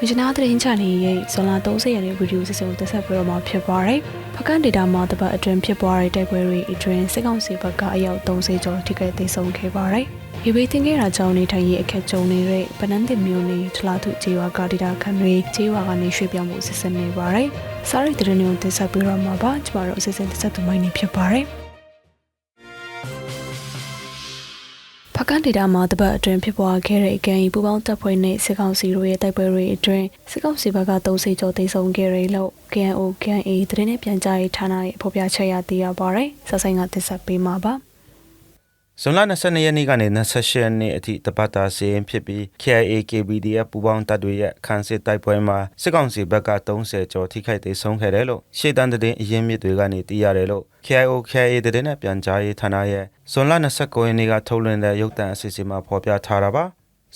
မြချနာသတင်းချန်နယ်ရဲ့ဇွန်လ30ရက်နေ့ဗီဒီယိုစစ်စုံတက်ဆက်ပြီးတော့မှဖြစ်သွားတယ်။ဖကန်ဒေတာမှာတပတ်အတွင်းဖြစ်ပွားတဲ့တိုက်ပွဲတွေအတွင်းစစ်ကောင်စီဘက်ကအယောက်30ကျော်ထိခိုက်သိမ်းဆုံးခဲ့ပါတယ်။ရေဘေးတင်ခဲ့တာကြောင့်နေထိုင်ရေးအခက်ကြုံနေတဲ့ဗနန်းတင်မျိုးနဲ့ထလာထုကျေးရွာကဒေတာခန်တွေကျေးရွာကနေရွှေ့ပြောင်းမှုစစ်စစ်နေပါတယ်။စားရိတ်သတင်းတွေကိုတက်ဆက်ပြီးတော့မှာပါ။ကျမတို့အစစ်စစ်တက်ဆက်သူမိုင်းနေဖြစ်ပါတယ်။ ဖကန်ဒေတာမှာတပတ်အတွင်းဖြစ်ပွားခဲ့တဲ့အကြံပူပေါင်းတပ်ဖွဲ့နဲ့စစ်ကောင်စီတို့ရဲ့တိုက်ပွဲတွေအတွင်းစစ်ကောင်စီဘက်က30ကျော်သိမ်းဆုံးခဲ့တယ်လို့ KNO KNA သတင်းနဲ့ပြန်ကြားရေးဌာနရဲ့ဖော်ပြချက်ရသိရပါတယ်။ဆက်ဆိုင်ကတင်ဆက်ပေးမှာပါ။ ဇွန်လ22ရက်နေ့ကနေ28ရက်နေ့အထိတပတ်တာစီရင်ဖြစ်ပြီး KIA KBDF ပူးပေါင်းတပ်တွေရဲ့ခန်းစစ်တိုက်ပွဲမှာစစ်ကောင်စီဘက်က30ကျော်ထိခိုက်သေးဆုံးခဲ့တယ်လို့ရှေ့တန်းသတင်းအရင်းမြစ်တွေကနေသိရတယ်လို့ KIO KIA သတင်းနဲ့ပြန်ကြားရေးဌာနရဲ့ဇွန်လ29ရက်နေ့ကထုတ်လွှင့်တဲ့ရုပ်သံအစီအစဉ်မှာဖော်ပြထားတာပါ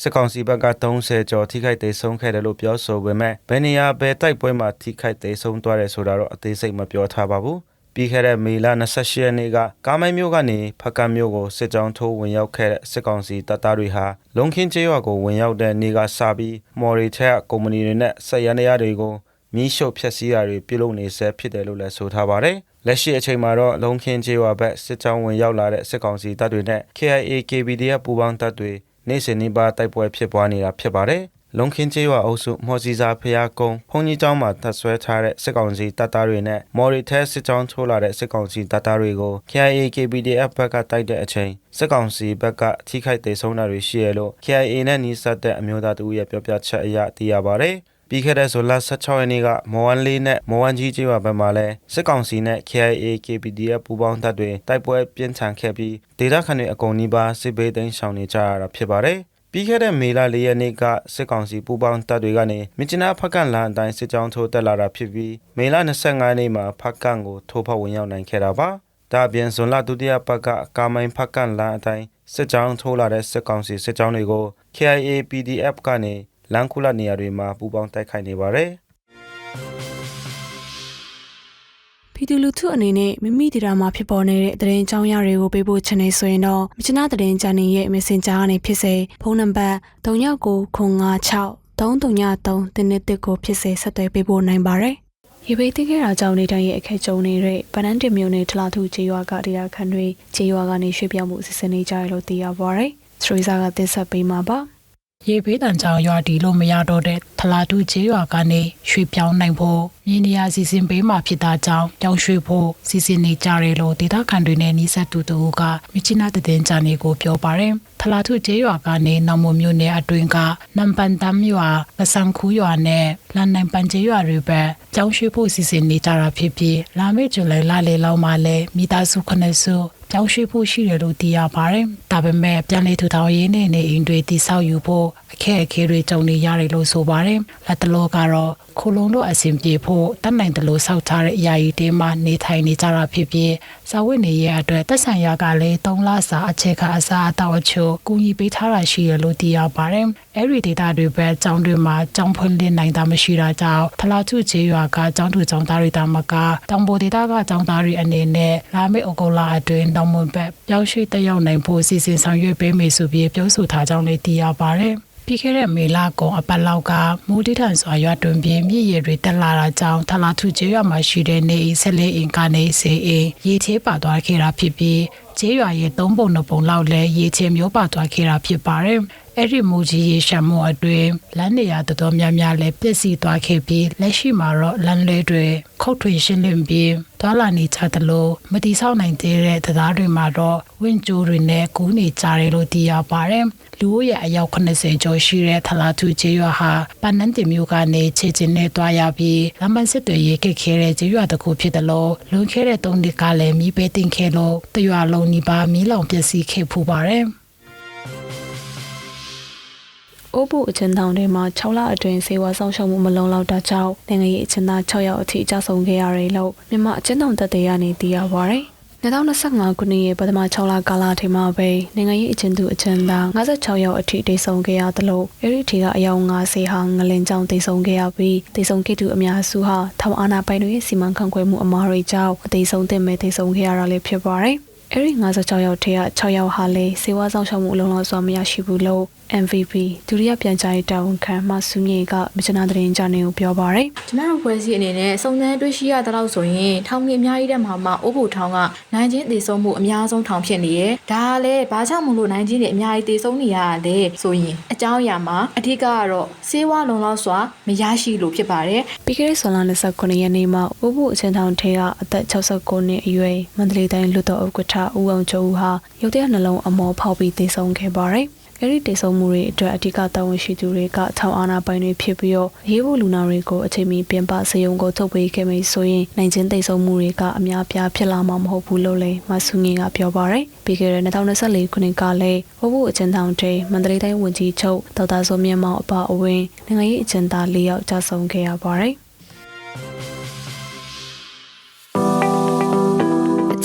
စစ်ကောင်စီဘက်က30ကျော်ထိခိုက်သေးဆုံးခဲ့တယ်လို့ပြောဆိုပေမဲ့ဘယ်နေရာဘယ်တိုက်ပွဲမှာထိခိုက်သေးဆုံးသွားတယ်ဆိုတာတော့အသေးစိတ်မပြောထားပါဘူး ပြီးခဲ့တဲ့မေလ28ရက်နေ့ကကာမိုင်းမြို့ကနေဖကံမြို့ကိုစစ်ကြောင်းထိုးဝင်ရောက်ခဲ့တဲ့စစ်ကောင်စီတပ်သားတွေဟာလုံခင်းကျေးရွာကိုဝင်ရောက်တဲ့နေ့ကစပြီးမော်ရီထက်ကုမ္ပဏီတွေနဲ့ဆက်ရန်တရားတွေကိုမီးရှို့ဖျက်ဆီးတာတွေပြုလုပ်နေဆဲဖြစ်တယ်လို့လည်းဆိုထားပါတယ်။လက်ရှိအချိန်မှာတော့လုံခင်းကျေးရွာဘက်စစ်ကြောင်းဝင်ရောက်လာတဲ့စစ်ကောင်စီတပ်တွေနဲ့ KIA KBDF ပူးပေါင်းတပ်တွေနေ့စဉ်နေ့ပါတိုက်ပွဲဖြစ်ပွားနေတာဖြစ်ပါတယ်။ လုံခင်းကျေးရွာအုပ်စုမော်စီစာဖျားကုန်းဘုံကြီးကျောင်းမှာတပ်ဆွဲထားတဲ့စစ်ကောင်စီတပ်သားတွေနဲ့မော်ရီထဲစစ်ကြောင်းထိုးလာတဲ့စစ်ကောင်စီတပ်သားတွေကို KIA KBDF ဘက်ကတိုက်တဲ့အချိန်စစ်ကောင်စီဘက်ကထိခိုက်ဒေဆုံးတာတွေရှိရလို့ KIA နဲ့နှီးစပ်တဲ့အမျိုးသားတဦးရဲ့ပြောပြချက်အရသိရပါတယ်။ပြီးခဲ့တဲ့ဇွန်လ16ရက်နေ့ကမော်ဝမ်လေးနဲ့မော်ဝမ်ကြီးကျေးရွာဘက်မှာလည်းစစ်ကောင်စီနဲ့ KIA KPDF ပူးပေါင်းတပ်တွေတိုက်ပွဲပြင်းထန်ခဲ့ပြီးဒေသခံတွေအကုန်နီးပါးစစ်ဘေးသိမ်းရှောင်နေကြရတာဖြစ်ပါတယ်။ ပြီးခဲ့တဲ့မေလ၄ရက်နေ့ကစစ်ကောင်စီပူးပေါင်းတပ်တွေကနေမြစ်ကျနာဖက်ကန်လန်အတိုင်းစစ်ကြောင်းထိုးတက်လာတာဖြစ်ပြီးမေလ25ရက်နေ့မှာဖက်ကန်ကိုထိုးဖောက်ဝင်ရောက်နိုင်ခဲ့တာပါ။ဒါအပြင်ဇွန်လဒုတိယပတ်ကကာမိုင်းဖက်ကန်လန်အတိုင်းစစ်ကြောင်းထိုးလာတဲ့စစ်ကောင်စီစစ်ကြောင်းတွေကို KIA PDF ကနေလန်ခုလနေရာတွေမှာပူးပေါင်းတိုက်ခိုက်နေပါတယ်။ ပြည်သူလူထုအနေနဲ့မိမိဒေတာမှာဖြစ်ပေါ်နေတဲ့သတင်းအကြောင်းအရာတွေကိုပေးဖို့ချင်နေဆိုရင်တော့မြချနာသတင်းချန်နယ်ရဲ့ Messenger ကနေဖြစ်စေဖုန်းနံပါတ်3996 333တင်းနဲ့တစ်ကိုဖြစ်စေဆက်သွယ်ပေးဖို့နိုင်ပါတယ်။ရေဘေးတင်ခဲ့တာကြောင့်နေတိုင်းရဲ့အခက်ကြုံနေတဲ့ဗနန်းတင်မျိုးနဲ့ထလာထုခြေရွာကဒေတာခန်တွေခြေရွာကနေရွှေ့ပြောင်းမှုအစီအစဉ်နေကြရလို့သိရပါတယ်။စထရီစာကတင်ဆက်ပေးမှာပါ။ ရေဘေးတန်ကြောင်ရွာတီလို့မရတော့တဲ့ထလာတူကျေးရွာကနေရွှေ့ပြောင်းနိုင်ဖို့မြင်းနေရာစီစဉ်ပေးမှဖြစ်တာကြောင့်ကြောင်းရွှေ့ဖို့စီစဉ်နေကြတယ်လို့ဒေသခံတွေနဲ့နှီးဆက်သူတို့ကမြချနာတည်င်းကြနေကိုပြောပါတယ်ထလာထုကျေးရွာကနေနောင်မမျိုးနယ်အတွင်းကနမ်ပန်တမ်ရွာပစံခူးရွာနဲ့လန်နိုင်ပန်ကျေးရွာတွေပဲကြောင်းရွှေ့ဖို့စီစဉ်နေကြတာဖြစ်ပြီးလာမယ့်ဇူလိုင်လလေလောက်မှာလဲမိသားစုခနဲ့စုပြောင်းရွှေ့ဖို့ရှိတယ်လို့သိရပါတယ်။ ဒါပေမဲ့ပြန်လည်ထူထောင်ရေးနဲ့နေအိမ်တွေတိဆောက်ယူဖို့အခက်အခဲတွေကြုံနေရတယ်လို့ဆိုပါတယ်။လက်တလောကတော့ခိုလုံတို့အဆင်ပြေဖို့တတ်နိုင်တယ်လို့စောက်ထားတဲ့အရာကြီးတင်းမှနေထိုင်နေကြတာဖြစ်ပြီးစာဝတ်နေရဲ့အတွက်သက်ဆိုင်ရာကလည်း၃လစာအခြေခံအစားအသောက်အချို့ကူညီပေးထားတာရှိရလို့သိရပါတယ်။အဲ့ဒီဒေတာတွေပဲကျောင်းတွေမှာကျောင်းဖွင့်လှစ်နိုင်တာမရှိတာကြောင့်ဖလာထုချေရွာကကျောင်းသူကျောင်းသားတွေတာမကတောင်ပေါ်ဒေတာကကျောင်းသားတွေအနေနဲ့လာမယ့်ဩဂုတ်လအတွင်းတောင်မွန်ဘက်ပြောင်းရွှေ့တက်ရောက်နိုင်ဖို့စီစဉ်ဆောင်ရွက်ပေးမယ်ဆိုပြီးပြောဆိုထားကြောင်းလည်းသိရပါတယ်။ပြီးခဲ့တဲ့မေလကုံအပတ်လောက်ကမူတီထန်စွာရွာတွင်ပြင်မြစ်ရည်တွေတက်လာတာကြောင့်ထလာထုကျေးရွာမှာရှိတဲ့နေအိမ်ဆက်လက်အင်ကနေစေအင်ရေချေးပါသွားခဲ့တာဖြစ်ပြီးကျေးရွာရဲ့သုံးပုံနှစ်ပုံလောက်လည်းရေချေမျိုးပါသွားခဲ့တာဖြစ်ပါတယ်။ အဲ့ဒီမူကြီးရေရှမ်းမှုအတွင်းလမ်းနေရာတော်တော်များများလည်းပြည့်စည်သွားခဲ့ပြီးလက်ရှိမှာတော့လမ်းလဲတွေခုတ်ထွေရှင်းလင်းပြီးတွာလာနေကြသလိုမတိဆောက်နိုင်သေးတဲ့တရားတွေမှာတော့ဝင့်ကျိုးတွေနဲ့ကူးနေကြတယ်လို့သိရပါတယ်။လူဦးရေအယောက်80ကျော်ရှိတဲ့ထလာသူကျေးရွာဟာပန်းနန်းတင်မြို့ကနေခြေချင်းနဲ့တွားရပြီးလမ်းမစစ်တွေရေကိတ်ခဲတဲ့ကျေးရွာတစ်ခုဖြစ်တယ်လို့လွန်ခဲ့တဲ့၃နှစ်ကလည်းမိပဲတင်ခဲ့လို့တရွာလုံးနီးပါးမီးလောင်ပျက်စီးခဲ့ဖူးပါတယ်။ အိုးဘူးအချင်းတောင်တွေမှာ6လအတွင်းစေဝါဆောင်ရှောက်မှုမလုံလောက်တာကြောင့်နိုင်ငံရေးအချင်းသား6ယောက်အထိအကြဆုံးခဲ့ရတယ်လို့မြန်မာအချင်းတောင်တပ်တွေကနေသိရပါဗျ2025ခုနှစ်ရဲ့ပထမ6လကာလထဲမှာပဲနိုင်ငံရေးအကျဉ်းသူအကျဉ်းသား56ယောက်အထိတိတ်ဆုံခဲ့ရသလိုအဲဒီထီကအယောက်90ဟာငလင်ကြောင်တိတ်ဆုံခဲ့ရပြီးတိတ်ဆုံခဲ့သူအများစုဟာထောင်အာဏာပိုင်တွေရဲ့စီမံခန့်ခွဲမှုအမှားတွေကြောင့်အသေးဆုံးတင်မဲ့တိတ်ဆုံခဲ့ရတာလည်းဖြစ်ပါတယ်။အဲဒီ56ယောက်ထဲက6ယောက်ဟာလည်းစေဝါဆောင်ရှောက်မှုအလုံးလောက်စွာမရရှိဘူးလို့ MVP ဒုတိယပြန်ကြားရေးတာဝန်ခံမဆုမြေကမချနာသတင်းကြားနေကိုပြောပါရယ်ကျမတို့ဖွဲ့စည်းအနေနဲ့စုံစမ်းတွေ့ရှိရတဲ့လောက်ဆိုရင်ထောင်ကြီးအများကြီးတဲ့မှာမှအိုးဘူထောင်ကနိုင်ချင်းတည်ဆုံးမှုအများဆုံးထောင်ဖြစ်နေရယ်ဒါကလည်းဘာကြောင့်မလို့နိုင်ချင်းတွေအများကြီးတည်ဆုံးနေရလဲဆိုရင်အကြောင်းအရာမှာအထူးကတော့စေဝါလုံလောက်စွာမရရှိလို့ဖြစ်ပါတယ်ပြီးခဲ့တဲ့ဇွန်လ29ရက်နေ့မှာဥပုအချင်းထောင်ထဲကအသက်69နှစ်အရွယ်မန္တလေးတိုင်းလူတော်ဥက္ကဋ္ဌဦးအောင်ကျော်ဦးဟာရုတ်တရက်နှလုံးအမောဖောက်ပြီးတည်ဆုံခဲ့ပါတယ်။ အဲဒီတည်ဆုံမှုတွေအတွက်အဓိကတာဝန်ရှိသူတွေကထောင်အာဏာပိုင်တွေဖြစ်ပြီးတော့ရေးဖို့လူနာတွေကိုအချိန်မီပြင်ပစေယုံကိုထုတ်ပေးခဲ့မယ်ဆိုရင်နိုင်ချင်းတည်ဆုံမှုတွေကအများပြားဖြစ်လာမှာမဟုတ်ဘူးလို့လည်းမဆုငင်ကပြောပါရယ်။ပြီးခဲ့တဲ့2024ခုနှစ်ကလည်းဥပုအချင်းထောင်ထဲမန္တလေးတိုင်းဝန်ကြီးချုပ်ဒေါက်တာစောမြင့်မောင်အပါအဝင်နိုင်ငံရေးအကျဉ်းသား၄ယောက်ကြာဆုံးခဲ့ရပါတယ်။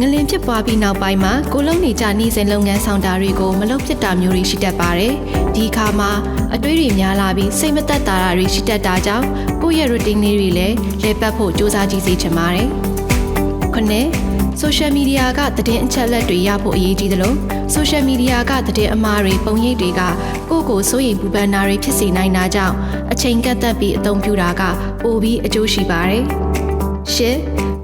ငလင်ဖြစ်ပွားပြီးနောက်ပိုင်းမှာကိုလုံးနေကြနေစဉ်လုပ်ငန်းဆောင်တာတွေကိုမလုပ်ဖြစ်တာမျိုးတွေရှိတတ်ပါတယ်။ဒီအခါမှာအတွေးတွေများလာပြီးစိတ်မသက်သာတာတွေရှိတတ်တာကြောင့်ကိုယ့်ရဲ့ routine လေးတွေလည်းလဲပတ်ဖို့စူးစမ်းကြည့်စေချင်ပါတယ်။ခုနှစ်ဆိုရှယ်မီဒီယာကသတင်းအချက်အလက်တွေရဖို့အရေးကြီးသလိုဆိုရှယ်မီဒီယာကသတင်းအမှားတွေပုံရိပ်တွေကကိုယ့်ကိုစိုးရိမ်ပူပန်တာတွေဖြစ်စေနိုင်တာကြောင့်အချိန်ကန့်သက်ပြီးအသုံးပြုတာကပိုပြီးအကျိုးရှိပါတယ်။ရှစ်